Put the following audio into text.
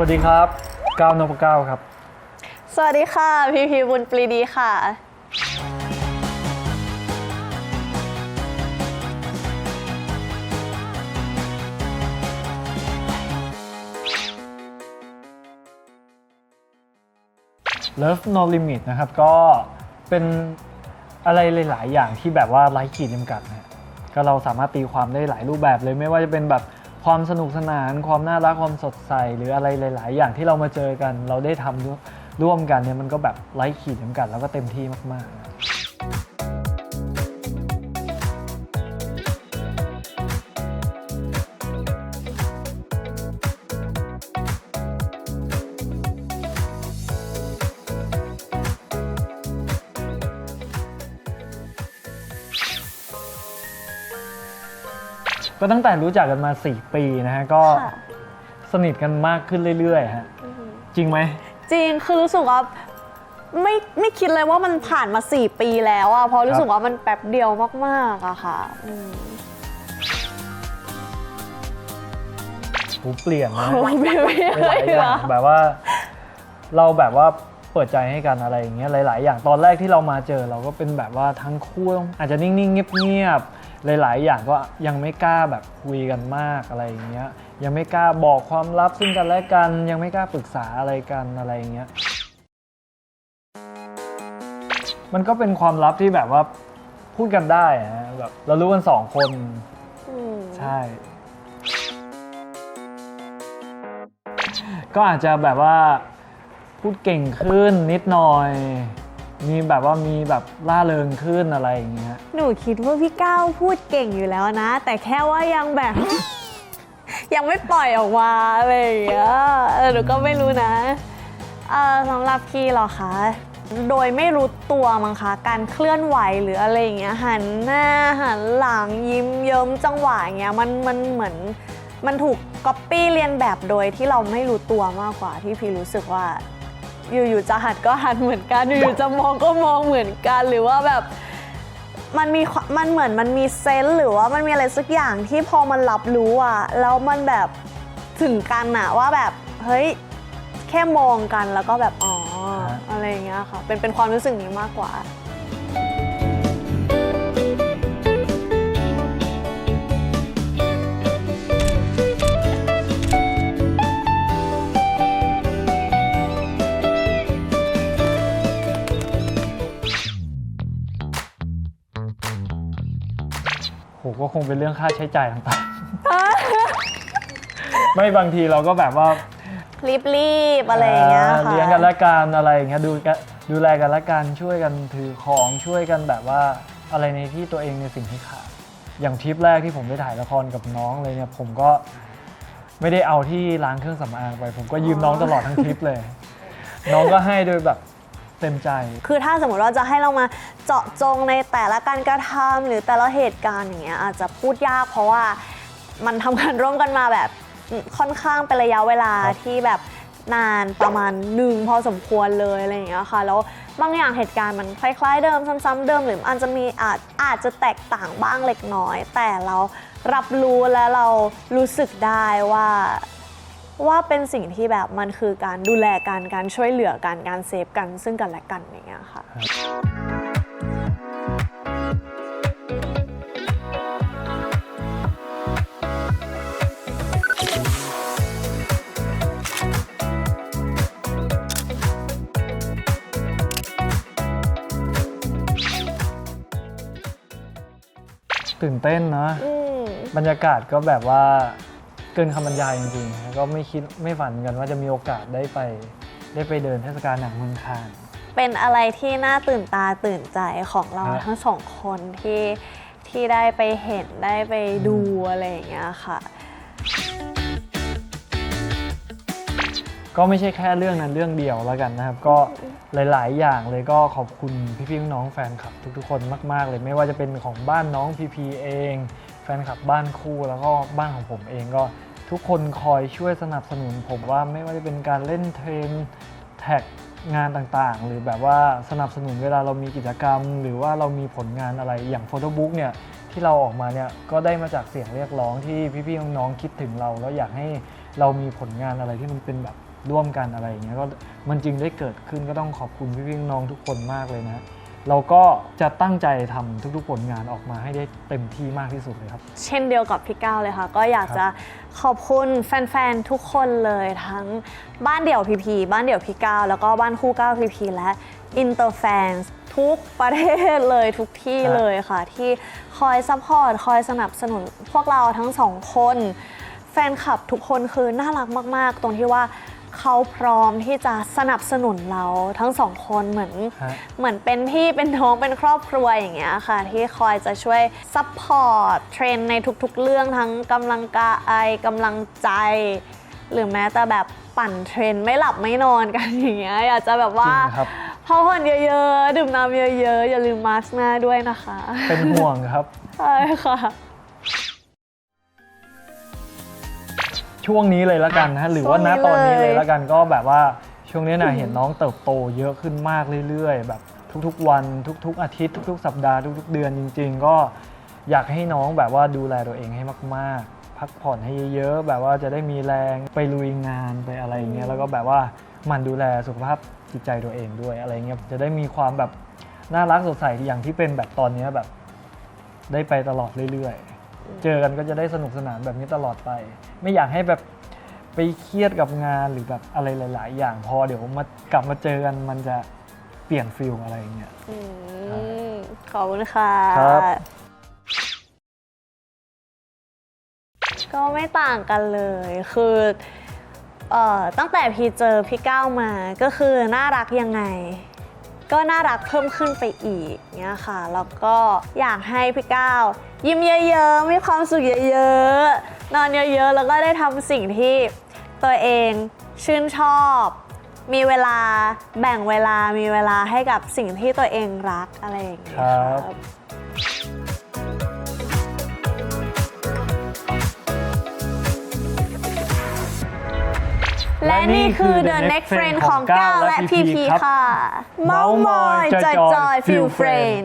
วัสดีครับก้าวนพเก้าครับ สวัสดีค่ะ พีพีบุญปรีดีค่ะ Love No Limit นะครับก็เป็นอะไรหลาย ๆ อย่างที่แบบว่าไร้ขีดจำกัดนะก็เราสามารถตีความได้หลายรูปแบบเลยไม่ว่าจะเป็นแบบ ความสนุกสนาน ความน่ารักความสดใส หรืออะไรหลาย ๆ อย่างที่เรามาเจอกัน เราได้ทำร่วมกันเนี่ยมันก็แบบไร้ขีดจำกัดแล้วก็เต็มที่มาก ๆ ก็ตั้งแต่รู้จักกันมา 4 ปีนะฮะ ก็ค่ะสนิทกันมากขึ้นเรื่อยๆฮะ จริงไหม จริงคือรู้สึกว่าไม่ไม่คิดเลยว่ามันผ่านมา 4 ปีแล้วอะเพราะรู้สึกว่ามันแป๊บเดียวมากๆอะค่ะอืมหูเปลี่ยนนะโอ้ยไม่ไม่หลายๆอย่างแบบว่า เราแบบว่าเปิดใจให้กันอะไรอย่างเงี้ยหลาย ๆ อย่างตอนแรกที่เรามาเจอเราก็เป็นแบบว่าทั้งคู่อาจจะนิ่งๆเงียบๆ หลาย ๆ อย่างก็ยังไม่กล้าแบบคุยกันมากอะไรอย่างเงี้ยยังไม่กล้าบอกความลับซึ่งกันและกันยังไม่กล้าปรึกษาอะไรกันอะไรอย่างเงี้ยมันก็เป็นความลับที่แบบว่าพูดกันได้อะฮะแบบเรารู้กันสองคนอืมใช่ ก็อาจจะแบบว่าพูดเก่งขึ้นนิดหน่อย มีแบบว่ามีแบบล่าเริงขึ้นอะไรอย่างเงี้ย หนูคิดว่าพี่ก้าวพูดเก่งอยู่แล้วนะ แต่แค่ว่ายังแบบ ยังไม่ปล่อยออกมาอะไรอย่างเงี้ยเออหนูก็ไม่รู้นะเออสำหรับพี่เหรอคะ โดยไม่รู้ตัวมั้งคะการเคลื่อนไหวหรืออะไรอย่างเงี้ยหันหน้าหันหลังยิ้มเยิ้มจังหวะอย่างเงี้ยมันมันเหมือนมันถูกก๊อปปี้เรียนแบบโดยที่เราไม่รู้ตัวมากกว่าที่พี่รู้สึกว่า อยู่ๆจะหัดก็หัดเหมือนกันอยู่ๆจะมองก็มองเหมือนกันหรือว่าแบบมันมีความมันเหมือนมันมีเซนส์หรือว่ามันมีอะไรสักอย่างที่พอมันรับรู้อะแล้วมันแบบถึงกันอะว่าแบบเฮ้ยแค่มองกันแล้วก็แบบอ๋อฮะอะไรอย่างเงี้ยค่ะเป็นเป็นความรู้สึกนี้มากกว่า โหก็คงเป็นเรื่องค่าใช้จ่ายต่างๆ ไม่บางทีเราก็แบบว่ารีบๆอะไรอย่างเงี้ยอ่าค่ะเลี้ยงกันและกันอะไรอย่างเงี้ยดูกันดูแลกันและกันช่วยกันถือของช่วยกันแบบว่าอะไรในที่ตัวเองในสิ่งที่ขาดอย่างทริปแรกที่ผมไปถ่ายละครกับน้องเลยเนี่ยผมก็ไม่ได้เอาที่ร้านเครื่องสำอางไป ผมก็ยืมน้องตลอดทั้งทริปเลย น้องก็ให้โดยแบบ เต็มใจ คือถ้าสมมติว่าจะให้เรามาเจาะจงในแต่ละการกระทำหรือแต่ละเหตุการณ์อย่างเงี้ยอาจจะพูดยากเพราะว่ามันทำงานร่วมกันมาแบบค่อนข้างเป็นระยะเวลาครับ ที่แบบนานประมาณหนึ่งพอสมควรเลยอะไรอย่างเงี้ยค่ะแล้วบางอย่างเหตุการณ์มันคล้าย ๆ เดิมซ้ำๆเดิมหรืออาจจะมีอาจอาจจะแตกต่างบ้างเล็กน้อย แต่เรารับรู้และเรารู้สึกได้ว่า ว่าเป็นสิ่งที่แบบมันคือการดูแลกันการช่วยเหลือกันการเซฟกันซึ่งกันและกันอย่างเงี้ยค่ะ ตื่นเต้นเนอะอืม บรรยากาศก็แบบว่า เกินคำบรรยายจริงๆแล้วก็ไม่คิดไม่ฝันเหมือนกันว่าจะมีโอกาสได้ไปได้ไปเดินเทศกาลหนังเมืองคาน เป็นอะไรที่น่าตื่นตาตื่นใจของเราฮะ ทั้งสองคนที่ที่ได้ไปเห็นได้ไปดูอะไรอย่างเงี้ยค่ะ ก็ไม่ใช่แค่เรื่องนั้นเรื่องเดียวแล้วกันนะครับ ก็หลาย ๆ อย่างเลยก็ขอบคุณพี่ๆน้องๆแฟนคลับทุกๆ คนมาก ๆ เลยไม่ว่าจะเป็นของบ้านน้องพีพีเองแฟนคลับบ้านคู่แล้วก็บ้านของผมเองก็ ทุกคนคอยช่วยสนับสนุนผมว่าไม่ว่าจะเป็นการเล่นเทรนแท็กงานต่างๆ หรือแบบว่าสนับสนุนเวลาเรามีกิจกรรม หรือว่าเรามีผลงานอะไรอย่างโฟโต้บุ๊กเนี่ยที่เราออกมาเนี่ยก็ได้มาจากเสียงเรียกร้องที่พี่ๆน้องๆคิดถึงเรา แล้วอยากให้เรามีผลงานอะไรที่มันเป็นแบบร่วมกันอะไรอย่างเงี้ยก็มันจึงได้เกิดขึ้นก็ต้องขอบคุณพี่ๆน้องทุกคนมากเลยนะ เราก็จะตั้งใจทำทุกๆผลงานออกมาให้ได้เต็มที่มากที่สุดเลยครับ เช่นเดียวกับพี่ก้าวเลยค่ะ ก็อยากจะขอบคุณแฟนๆ ทุกคนเลยทั้งบ้านเดี่ยวพีพีบ้านเดี่ยวพี่ก้าวแล้วก็บ้านคู่ก้าวพีพีและอินเตอร์แฟนทุกประเทศเลยทุกที่ครับ เลยค่ะ ที่คอยซัพพอร์ตคอยสนับสนุนพวกเราทั้งสองคน แฟนคลับทุกคนคือน่ารักมาก ๆ ตรงที่ว่า เขาพร้อมที่จะสนับสนุนเราทั้งสองคนเหมือน ฮะ เหมือนเป็นพี่เป็นน้องเป็นครอบครัวอย่างเงี้ยค่ะ ที่คอยจะช่วยซัพพอร์ตเทรนในทุกๆ เรื่องทั้งกำลังกายกำลังใจ หรือแม้แต่แบบปั่นเทรนไม่หลับไม่นอนกันอย่างเงี้ยอยากจะแบบจว่าริงครับ พักผ่อนเยอะๆ ดื่มน้ำเยอะๆ อย่าลืมมาสก์หน้าด้วยนะคะ เป็นห่วงครับ ใช่ค่ะ ช่วงนี้เลยละกันนะฮะหรือว่าณช่วงนี้ตอนนี้เลยเลยละกันก็แบบว่าช่วงนี้นะเห็นน้องเติบโตเยอะขึ้นมากเรื่อยๆ แบบทุกๆ วันทุก ๆ อาทิตย์ ทุก ๆ สัปดาห์ทุก ๆ เดือนจริง ๆ ก็อยากให้น้องแบบว่าดูแลตัวเองให้มากๆ พักผ่อนให้เยอะๆแบบว่าจะได้มีแรงไปลุยงานไปอะไรอย่างเงี้ยแล้วก็แบบว่าหมันดูแลสุขภาพจิตใจตัวเองด้วยอะไรเงี้ยจะได้มีความแบบน่ารักสดใสอย่างที่เป็นแบบตอนเนี้ยแบบได้ไปตลอดเรื่อยๆ เจอกันก็จะได้สนุกสนานแบบนี้ตลอดไป ไม่อยากให้แบบไปเครียดกับงานหรือแบบอะไรหลาย ๆ อย่างพอเดี๋ยวมากลับมาเจอกันมันจะเปลี่ยนฟิลอะไรอย่างเงี้ย อืมขอบคุณค่ะ ครับ ก็ไม่ต่างกันเลย คือเอ่อตั้งแต่พี่เจอพี่ก้าวมาก็คือน่ารักยังไง ก็น่ารักเพิ่มขึ้นไปอีกเนี่ยค่ะ แล้วก็อยากให้พี่ก้าว ยิ้มเยอะๆ มีความสุขเยอะๆ นอนเยอะๆ แล้วก็ได้ทำสิ่งที่ตัวเองชื่นชอบ มีเวลาแบ่งเวลา มีเวลาให้กับสิ่งที่ตัวเองรักอะไรอย่างเงี้ยครับ และนี่คือ The Next Friend ของก้าวและพีพีค่ะ เมาส์มอยจอยจอยฟิลเฟรน